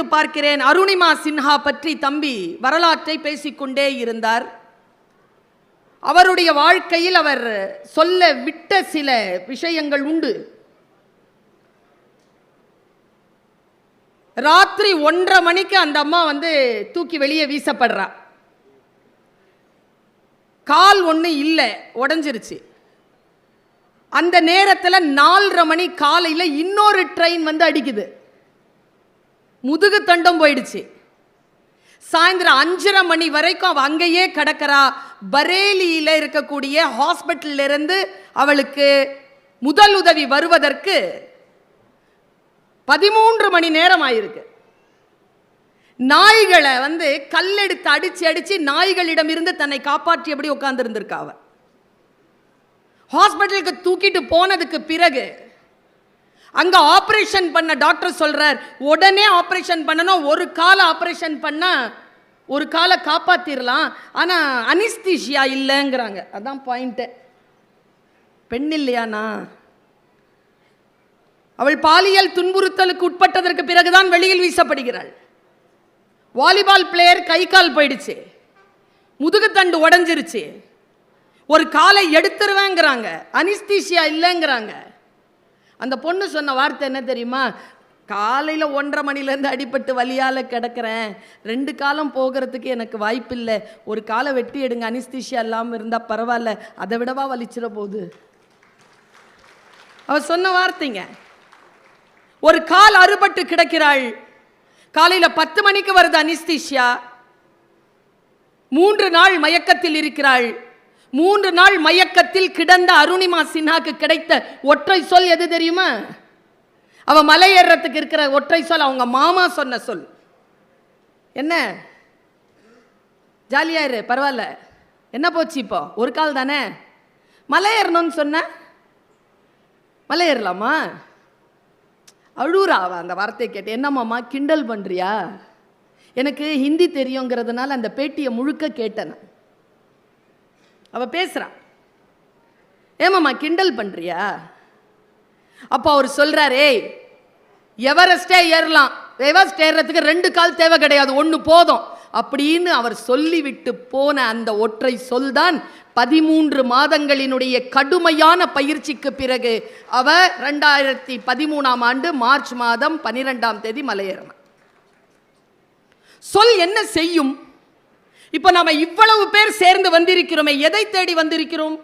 யோசித்து பார்க்கிறேன் அருணிமா சின்ஹா பற்றி தம்பி வரலாற்றை பேசிக்கொண்டே இருந்தார். அவருடைய வாழ்க்கையில் அவர் சொல்ல விட்ட சில விஷயங்கள் உண்டு. ராத்திரி ஒன்றரை மணிக்கு அந்த அம்மா வந்து தூக்கி வெளியே வீசப்படுறா. கால் ஒன்று இல்லை உடஞ்சிருச்சு. அந்த நேரத்தில் நாலரை மணி காலையில் இன்னொரு ட்ரெயின் வந்து அடிக்குது. முதுகு தண்டம் போயிடுச்சு. சாயந்தரம் அஞ்சரை மணி வரைக்கும் அவள் அங்கேயே கிடக்கிறா. பரேலியில் இருக்கக்கூடிய ஹாஸ்பிட்டல்லிருந்து அவளுக்கு முதல் உதவி வருவதற்கு பதிமூன்று மணி நேரம் ஆயிருக்கு. நாய்களை வந்து கல்லெடுத்து அடிச்சு அடிச்சு நாய்களிடமிருந்து தன்னை காப்பாற்றியபடி உட்கார்ந்து அவ? ஹாஸ்பிட்டலுக்கு தூக்கிட்டு போனதுக்கு பிறகு அங்க ஆபரேஷன் பண்ண டாக்டர் சொல்றார். உடனே ஆபரேஷன் பண்ணணும். ஒரு கால ஆபரேஷன் பண்ண ஒரு காலை காப்பாத்திரலாம். ஆனா அனிஸ்தீஷியா இல்லைங்கிறாங்க. அதான் பாயிண்ட்டு பெண் இல்லையாண்ணா? அவள் பாலியல் துன்புறுத்தலுக்கு உட்பட்டதற்கு பிறகுதான் வெளியில் வீசப்படுகிறாள். வாலிபால் பிளேயர் கை கால் போயிடுச்சு முதுகுத்தண்டு உடஞ்சிருச்சு. ஒரு காலை எடுத்துருவேங்கிறாங்க. அனிஸ்தீஷியா இல்லைங்கிறாங்க. அந்த பொண்ணு சொன்ன வார்த்தை என்ன தெரியுமா? காலையில் ஒன்றரை மணிலேருந்து அடிபட்டு வலியால் கிடக்கிறேன். ரெண்டு காலம் போகிறதுக்கு எனக்கு வாய்ப்பில்லை. ஒரு காலை வெட்டி எடுங்க அனிஸ்தீஷியா இல்லாமல் இருந்தால் பரவாயில்ல. அதை விடவா வலிச்சிட போகுது? அவர் சொன்ன வார்த்தைங்க. ஒரு கால் அறுபட்டு கிடக்கிறாள். காலையில் பத்து மணிக்கு வருது அனிஸ்தீஷியா. மூன்று நாள் மயக்கத்தில் இருக்கிறாள். மூன்று நாள் மயக்கத்தில் கிடந்த அருணிமா சின்ஹாக்கு கிடைத்த ஒற்றை சொல் எது தெரியுமா? அவ மலை ஏறுறதுக்கு இருக்கிற ஒற்றை சொல் அவங்க மாமா சொன்ன சொல். என்ன? ஜாலியாயிரு பரவாயில்ல. என்ன போச்சு இப்போ? ஒரு கால் தானே? மலை ஏறணும்னு சொன்ன? மலை ஏறலாமா? அழுறா அவ அந்த வார்த்தையை கேட்டு. என்னம்மாம்மா கிண்டல் பண்றியா? எனக்கு ஹிந்தி தெரியுங்கிறதுனால அந்த பேட்டியை முழுக்க கேட்டேன் அவள் பேசுகிறான் ஏமாம்மா கிண்டல் பண்ணுறியா அப்போ அவர் சொல்கிறாரே "ஏய், எவரெஸ்டே ஏறலாம். எவரெஸ்ட் ஏறுறதுக்கு ரெண்டு கால் தேவை கிடையாது ஒன்று போதும். அப்படின்னு அவர் சொல்லிவிட்டு போன அந்த ஒற்றை சொல்தான் பதிமூன்று மாதங்களினுடைய கடுமையான பயிற்சிக்கு பிறகு அவ ரெண்டாயிரத்தி பதிமூணாம் ஆண்டு மார்ச் மாதம் பனிரெண்டாம் தேதி மலையேறினார் சொல் என்ன செய்யும்? இப்போ நாம இவ்வளவு பேர் சேர்ந்து வந்திருக்கிறோமே எதை தேடி வந்திருக்கிறோம்?